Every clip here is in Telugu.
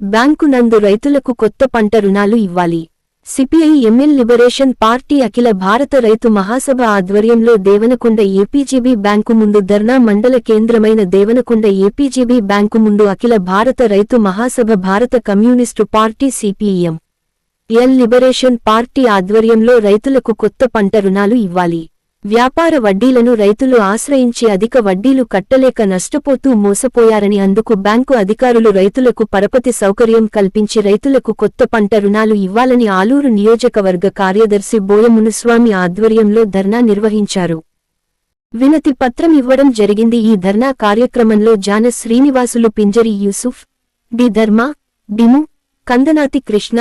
బ్యాంకు నందు రైతులకు కొత్త పంట రుణాలు ఇవ్వాలి. CPI ML liberation party Akhila Bharata Rythu Mahasabha ఆధ్వర్యంలో దేవనకొండ ఏపీజీబీ బ్యాంకు ముందు ధర్నా మండల కేంద్రమైన దేవనకొండ ఏపీజీబీ బ్యాంకు ముందు అఖిల Bharata Rythu Mahasabha Bharata communist party CPM. L liberation party ఆధ్వర్యంలో రైతులకు కొత్త పంట రుణాలు ఇవ్వాలి. వ్యాపార వడ్డీలను రైతులు ఆశ్రయించి అధిక వడ్డీలు కట్టలేక నష్టపోతూ మోసపోయారని అందుకు బ్యాంకు అధికారులు రైతులకు పరపతి సౌకర్యం కల్పించి రైతులకు కొత్త పంట రుణాలు ఇవ్వాలని ఆలూరు నియోజకవర్గ కార్యదర్శి బోయమునుస్వామి ఆధ్వర్యంలో ధర్నా నిర్వహించారు. వినతి పత్రం ఇవ్వడం జరిగింది. ఈ ధర్నా కార్యక్రమంలో జాన శ్రీనివాసులు పింజరి యూసుఫ్ డి ధర్మ డిము కందనాతి కృష్ణ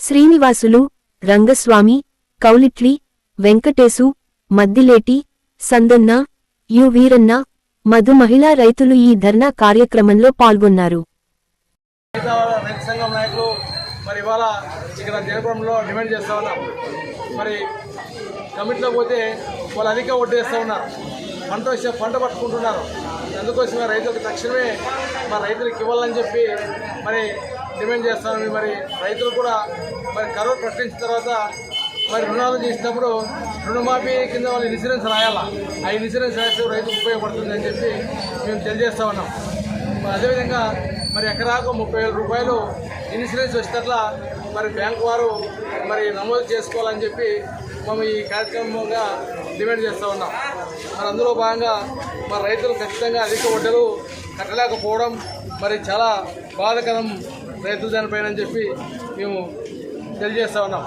శ్రీనివాసులు రంగస్వామి కౌలిట్లి వెంకటేశు మద్దిలేటి సందన్న యు వీరన్న మధు మహిళా రైతులు ఈ ధర్నా కార్యక్రమంలో పాల్గొన్నారు. రైతు సంఘం నాయకులు మరి ఇవాళ ఇక్కడ జయపురంలో డిమాండ్ చేస్తూ ఉన్నాం మరి కమిటీలో పోతే వాళ్ళు అధిక వడ్డీ వేస్తూ ఉన్నారు. పంట వచ్చే పంట పట్టుకుంటున్నారు. అందుకోసమే రైతులకు తక్షణమే మరి రైతులకు ఇవ్వాలని చెప్పి మరి డిమాండ్ చేస్తామని మరి రైతులు కూడా మరి కరువు ప్రకటించిన తర్వాత మరి రుణాలు చేసినప్పుడు రుణమాఫీ కింద వాళ్ళు ఇన్సూరెన్స్ రాయాలా? ఆ ఇన్సూరెన్స్ రాస్తే రైతుకు ఉపయోగపడుతుంది అని చెప్పి మేము తెలియజేస్తా ఉన్నాం. మరి అదేవిధంగా మరి ఎకరాకు ముప్పై వేల రూపాయలు ఇన్సూరెన్స్ వచ్చేటట్లా మరి బ్యాంకు వారు మరి నమోదు చేసుకోవాలని చెప్పి మేము ఈ కార్యక్రమంగా డిమాండ్ చేస్తూ ఉన్నాం. మరి అందులో భాగంగా మరి రైతులు ఖచ్చితంగా అధిక వడ్డీలు కట్టలేకపోవడం మరి చాలా బాధకరం రైతులు దానిపైన అని చెప్పి మేము తెలియజేస్తా ఉన్నాం.